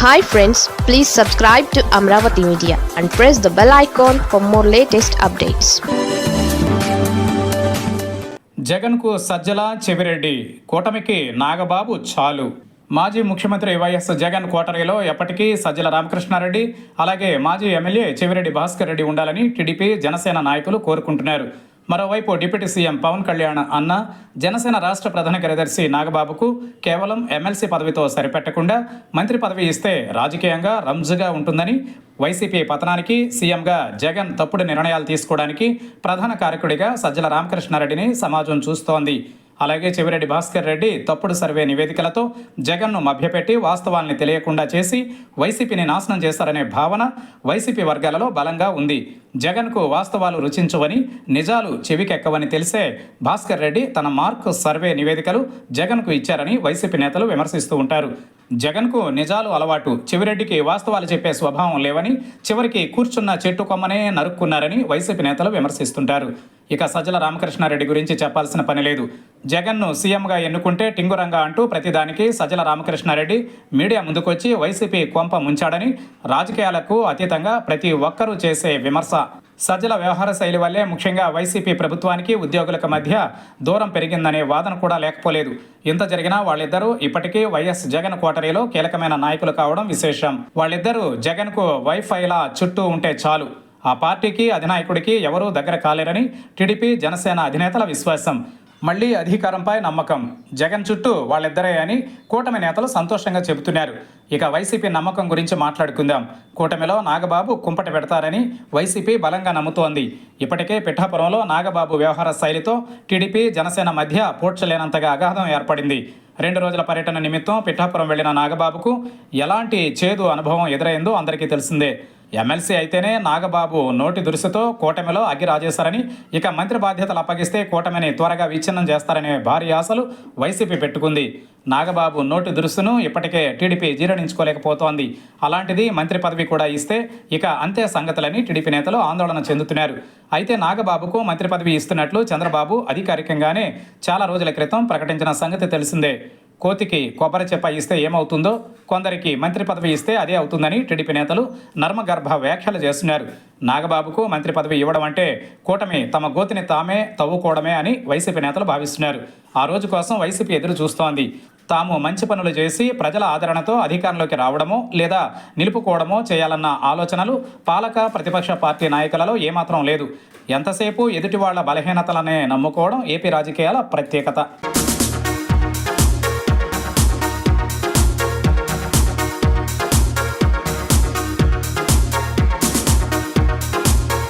Hi friends please subscribe to Amaravati media and press the bell icon for more latest updates జగన్కు సజ్జల చెవిరెడ్డి కూటమికి నాగబాబు చాలు. మాజీ ముఖ్యమంత్రి YS Jagan కోటరీలో ఎప్పటికీ సజ్జల రామకృష్ణారెడ్డి అలాగే మాజీ ఎమ్మెల్యే చెవిరెడ్డి భాస్కర్ రెడ్డి ఉండాలని టీడీపీ జనసేన నాయకులు కోరుకుంటున్నారు. మరోవైపు డిప్యూటీ సీఎం పవన్ కళ్యాణ్ అన్న జనసేన రాష్ట్ర ప్రధాన కార్యదర్శి నాగబాబుకు కేవలం ఎమ్మెల్సీ పదవితో సరిపెట్టకుండా మంత్రి పదవి ఇస్తే రాజకీయంగా రంజుగా ఉంటుందని వైసీపీ పతనానికి సీఎంగా జగన్ తప్పుడు నిర్ణయాలు తీసుకోవడానికి ప్రధాన కారకుడిగా సజ్జల రామకృష్ణారెడ్డిని సమాజం చూస్తోంది. అలాగే చెవిరెడ్డి భాస్కర్ రెడ్డి తప్పుడు సర్వే నివేదికలతో జగన్ను మభ్యపెట్టి వాస్తవాల్ని తెలియకుండా చేసి వైసీపీని నాశనం చేశారనే భావన వైసీపీ వర్గాలలో బలంగా ఉంది. జగన్కు వాస్తవాలు రుచించవని నిజాలు చెవికెక్కవని తెలిసే భాస్కర్ రెడ్డి తన మార్క్ సర్వే నివేదికలు జగన్కు ఇచ్చారని వైసీపీ నేతలు విమర్శిస్తూ ఉంటారు. జగన్కు నిజాలు అలవాటు చెవిరెడ్డికి వాస్తవాలు చెప్పే స్వభావం లేవని చివరికి కూర్చున్న చెట్టు కొమ్మనే నరుక్కున్నారని వైసీపీ నేతలు విమర్శిస్తుంటారు. ఇక సజ్జల రామకృష్ణారెడ్డి గురించి చెప్పాల్సిన పని లేదు. జగన్ను సీఎంగా ఎన్నుకుంటే టింగురంగా అంటూ ప్రతిదానికి సజ్జల రామకృష్ణారెడ్డి మీడియా ముందుకొచ్చి వైసీపీ కొంప ముంచాడని రాజకీయాలకు అతీతంగా ప్రతి ఒక్కరూ చేసే విమర్శ. సజ్జల వ్యవహార శైలి వల్లే ముఖ్యంగా వైసీపీ ప్రభుత్వానికి ఉద్యోగులకు మధ్య దూరం పెరిగిందనే వాదన కూడా లేకపోలేదు. ఇంత జరిగినా వాళ్ళిద్దరూ ఇప్పటికీ వైఎస్ జగన్ కోటరీలో కీలకమైన నాయకులు కావడం విశేషం. వాళ్ళిద్దరూ జగన్కు వైఫైలా చుట్టూ ఉంటే చాలు. ఆ పార్టీకి అధినాయకుడికి ఎవరూ దగ్గర కాలేరని టీడీపీ జనసేన అధినేతల విశ్వాసం. మళ్ళీ అధికారంపై నమ్మకం. జగన్ చుట్టూ వాళ్ళిద్దరే అని కూటమి నేతలు సంతోషంగా చెబుతున్నారు. ఇక వైసీపీ నమ్మకం గురించి మాట్లాడుకుందాం. కూటమిలో నాగబాబు కుంపట పెడతారని వైసీపీ బలంగా నమ్ముతోంది. ఇప్పటికే పిఠాపురంలో నాగబాబు వ్యవహార శైలితో టీడీపీ జనసేన మధ్య పోడ్చలేనంతగా అగాధం ఏర్పడింది. రెండు రోజుల పర్యటన నిమిత్తం పిఠాపురం వెళ్ళిన నాగబాబుకు ఎలాంటి చేదు అనుభవం ఎదురైందో అందరికీ తెలిసిందే. ఎమ్మెల్సీ అయితేనే నాగబాబు నోటి దురుసుతో కూటమిలో అగ్గిరాజేశారని ఇక మంత్రి బాధ్యతలు అప్పగిస్తే కూటమిని త్వరగా విచ్ఛిన్నం చేస్తారనే భారీ ఆశలు వైసీపీ పెట్టుకుంది. నాగబాబు నోటి దురుసును ఇప్పటికే టీడీపీ జీర్ణించుకోలేకపోతోంది. అలాంటిది మంత్రి పదవి కూడా ఇస్తే ఇక అంతే సంగతులని టీడీపీ నేతలు ఆందోళన చెందుతున్నారు. అయితే నాగబాబుకు మంత్రి పదవి ఇస్తున్నట్లు చంద్రబాబు అధికారికంగానే చాలా రోజుల క్రితం ప్రకటించిన సంగతి తెలిసిందే. కోతికి కొబ్బరి చెప్ప ఇస్తే ఏమవుతుందో కొందరికి మంత్రి పదవి ఇస్తే అదే అవుతుందని టీడీపీ నేతలు నర్మగర్భ వ్యాఖ్యలు చేస్తున్నారు. నాగబాబుకు మంత్రి పదవి ఇవ్వడం అంటే కూటమి తమ గోతిని తామే తవ్వుకోవడమే అని వైసీపీ నేతలు భావిస్తున్నారు. ఆ రోజు కోసం వైసీపీ ఎదురు చూస్తోంది. తాము మంచి పనులు చేసి ప్రజల ఆదరణతో అధికారంలోకి రావడమో లేదా నిలుపుకోవడమో చేయాలన్న ఆలోచనలు పాలక ప్రతిపక్ష పార్టీ నాయకులలో ఏమాత్రం లేదు. ఎంతసేపు ఎదుటి వాళ్ళ బలహీనతలనే నమ్ముకోవడం ఏపీ రాజకీయాల ప్రత్యేకత.